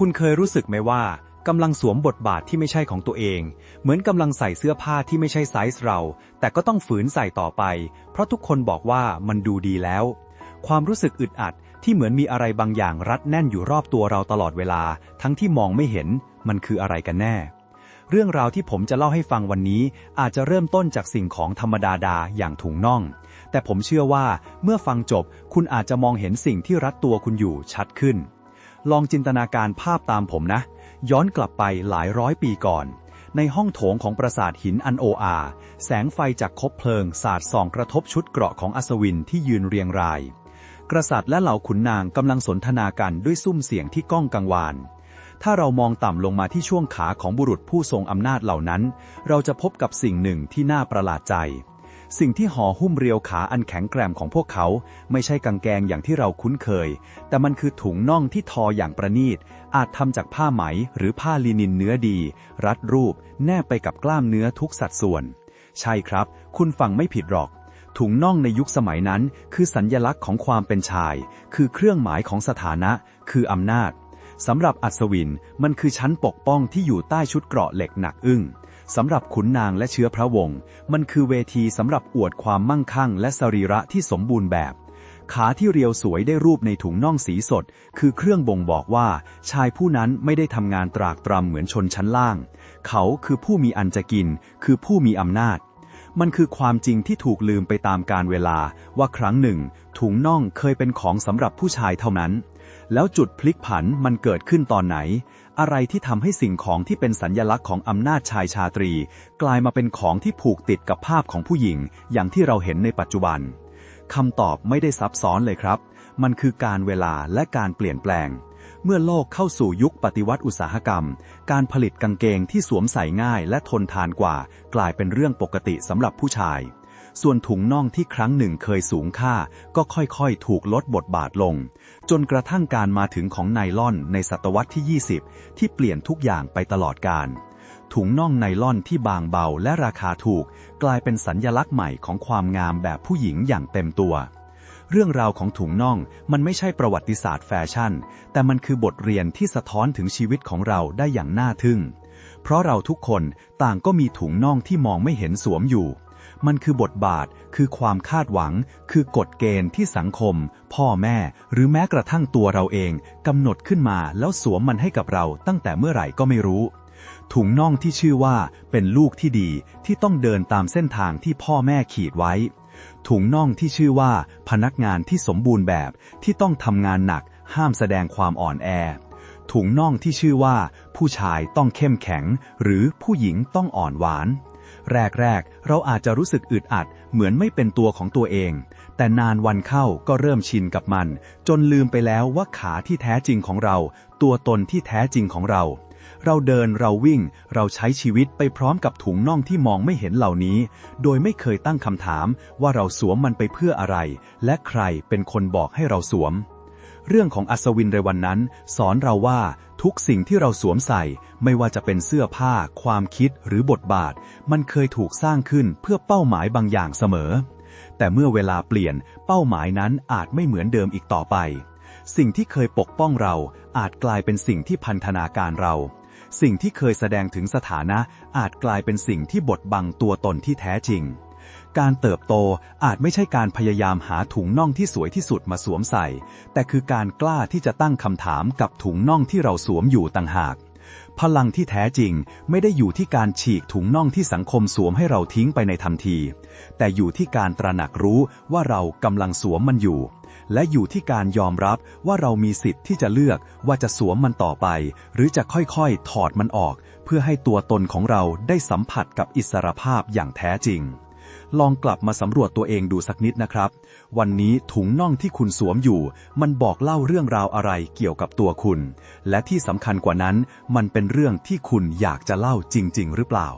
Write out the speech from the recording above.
คุณเคยรู้สึกไหมว่ากำลังสวมบทบาทที่ไม่ใช่ของตัวเอง เหมือนกำลังใส่เสื้อผ้าที่ไม่ใช่ไซส์เรา แต่ก็ต้องฝืนใส่ต่อไป เพราะทุกคนบอกว่ามันดูดีแล้ว ความรู้สึกอึดอัดที่เหมือนมีอะไรบางอย่างรัดแน่นอยู่รอบตัวเราตลอดเวลา ทั้งที่มองไม่เห็นมันคืออะไรกันแน่ เรื่องราวที่ผมจะเล่าให้ฟังวันนี้ อาจจะเริ่มต้นจากสิ่งของธรรมดาดาอย่างถุงน่อง แต่ผมเชื่อว่าเมื่อฟังจบคุณอาจจะมองเห็นสิ่งที่รัดตัวคุณอยู่ชัดขึ้น ลองจินตนาการภาพตามผมนะ ย้อนกลับไปหลายร้อยปีก่อน ในห้องโถงของปราสาทหินอันโออา แสงไฟจากคบเพลิง สาดส่องกระทบชุดเกราะของอัศวินที่ยืนเรียงราย กษัตริย์และเหล่าขุนนางกำลังสนทนากันด้วยซุ้มเสียงที่ก้องกังวาน ถ้าเรามองต่ำลงมาที่ช่วงขาของบุรุษผู้ทรงอำนาจเหล่านั้น เราจะพบกับสิ่งหนึ่งที่น่าประหลาดใจ สิ่งที่ห่อหุ้มเรียวขาอันแข็งแกร่งของพวกเขา ไม่ใช่กางเกงอย่างที่เราคุ้นเคย แต่มันคือถุงน่องที่ทออย่างประณีต อาจทำจากผ้าไหมหรือผ้าลินินเนื้อดี รัดรูป แนบไปกับกล้ามเนื้อทุกสัดส่วน ใช่ครับ คุณฟังไม่ผิดหรอก ถุงน่องในยุคสมัยนั้น คือสัญญลักษณ์ของความเป็นชาย คือเครื่องหมายของสถานะ คืออำนาจสำหรับอัศวินมันคือชั้นปกป้องที่อยู่ใต้ชุดเกราะเหล็กหนักอึ้ง สำหรับขุนนางและเชื้อพระวงศ์มันคือเวทีสำหรับอวดความมั่งคั่ง และสรีระที่สมบูรณ์แบบ ขาที่เรียวสวยได้รูปในถุงน่องสีสด คือเครื่องบ่งบอกว่า ชายผู้นั้นไม่ได้ทำงานตรากตรำเหมือนชนชั้นล่าง เขาคือผู้มีอันจะกิน คือผู้มีอำนาจ มันคือความจริงที่ถูกลืมไปตามกาลเวลา ว่าครั้งหนึ่ง ถุงน่องเคยเป็นของสำหรับผู้ชายเท่านั้นแล้วจุดพลิกผันมันเกิดขึ้นตอนไหน อะไรที่ทำให้สิ่งของที่เป็นสัญญลักษณ์ของอำนาจชายชาตรี กลายมาเป็นของที่ผูกติดกับภาพของผู้หญิง อย่างที่เราเห็นในปัจจุบันคำตอบไม่ได้ซับซ้อนเลยครับ มันคือการเวลาและการเปลี่ยนแปลง เมื่อโลกเข้าสู่ยุคปฏิวัติอุตสาหกรรม การผลิตกางเกงที่สวมใส่ง่ายและทนทานกว่า กลายเป็นเรื่องปกติสำหรับผู้ชาย ส่วนถุงน่องที่ครั้งหนึ่งเคยสูงค่า ก็ค่อยๆ ถูกลดบทบาทลง จนกระทั่งการมาถึงของไนล่อนในศตวรรษที่ 20 ที่เปลี่ยนทุกอย่างไปตลอดกาลถุงน่องไนล่อนที่บางเบาและราคาถูก กลายเป็นสัญญลักษณ์ใหม่ของความงามแบบผู้หญิงอย่างเต็มตัวเรื่องราวของถุงน่องมันไม่ใช่ประวัติศาสตร์แฟชั่น แต่มันคือบทเรียนที่สะท้อนถึงชีวิตของเราได้อย่างน่าทึ่ง เพราะเราทุกคนต่างก็มีถุงน่องที่มองไม่เห็นสวมอยู่ มันคือบทบาท คือความคาดหวัง คือกฎเกณฑ์ที่สังคม พ่อแม่ หรือแม้กระทั่งตัวเราเองกำหนดขึ้นมาแล้วสวมมันให้กับเราตั้งแต่เมื่อไหร่ก็ไม่รู้ ถุงน่องที่ชื่อว่าเป็นลูกที่ดีที่ต้องเดินตามเส้นทางที่พ่อแม่ขีดไว้ ถุงน่องที่ชื่อว่า พนักงานที่สมบูรณ์แบบที่ต้องทำงานหนัก ห้ามแสดงความอ่อนแอถุงน่องที่ชื่อว่า ผู้ชายต้องเข้มแข็ง หรือผู้หญิงต้องอ่อนหวาน แรกๆ เราอาจจะรู้สึกอึดอัด เหมือนไม่เป็นตัวของตัวเอง แต่นานวันเข้าก็เริ่มชินกับมัน จนลืมไปแล้วว่าขาที่แท้จริงของเรา ตัวตนที่แท้จริงของเรา เราเดินเราวิ่ง เราใช้ชีวิตไปพร้อมกับถุงน่องที่มองไม่เห็นเหล่านี้ โดยไม่เคยตั้งคำถามว่าเราสวมมันไปเพื่ออะไร และใครเป็นคนบอกให้เราสวม เรื่องของอัศวินในวันนั้น สอนเราว่าทุกสิ่งที่เราสวมใส่ ไม่ว่าจะเป็นเสื้อผ้า ความคิดหรือบทบาท มันเคยถูกสร้างขึ้นเพื่อเป้าหมายบางอย่างเสมอ แต่เมื่อเวลาเปลี่ยนเป้าหมายนั้นอาจไม่เหมือนเดิมอีกต่อไป สิ่งที่เคยปกป้องเราอาจกลายเป็นสิ่งที่พันธนาการเรา สิ่งที่เคยแสดงถึงสถานะอาจกลายเป็นสิ่งที่บดบังตัวตนที่แท้จริง การเติบโตอาจไม่ใช่การพยายามหาถุงน่องที่สวยที่สุดมาสวมใส่ แต่คือการกล้าที่จะตั้งคำถามกับถุงน่องที่เราสวมอยู่ต่างหาก พลังที่แท้จริงไม่ได้อยู่ที่การฉีกถุงน่องที่สังคมสวมให้เราทิ้งไปในทันที แต่อยู่ที่การตระหนักรู้ว่าเรากำลังสวมมันอยู่ และอยู่ที่การยอมรับว่าเรามีสิทธิ์ที่จะเลือกว่าจะสวมมันต่อไป หรือจะค่อยๆ ถอดมันออก เพื่อให้ตัวตนของเราได้สัมผัสกับอิสรภาพอย่างแท้จริง ลองกลับมาสำรวจตัวเองดูสักนิดนะครับ วันนี้ถุงน่องที่คุณสวมอยู่ มันบอกเล่าเรื่องราวอะไรเกี่ยวกับตัวคุณ และที่สำคัญกว่านั้น มันเป็นเรื่องที่คุณอยากจะเล่าจริง ๆ หรือเปล่า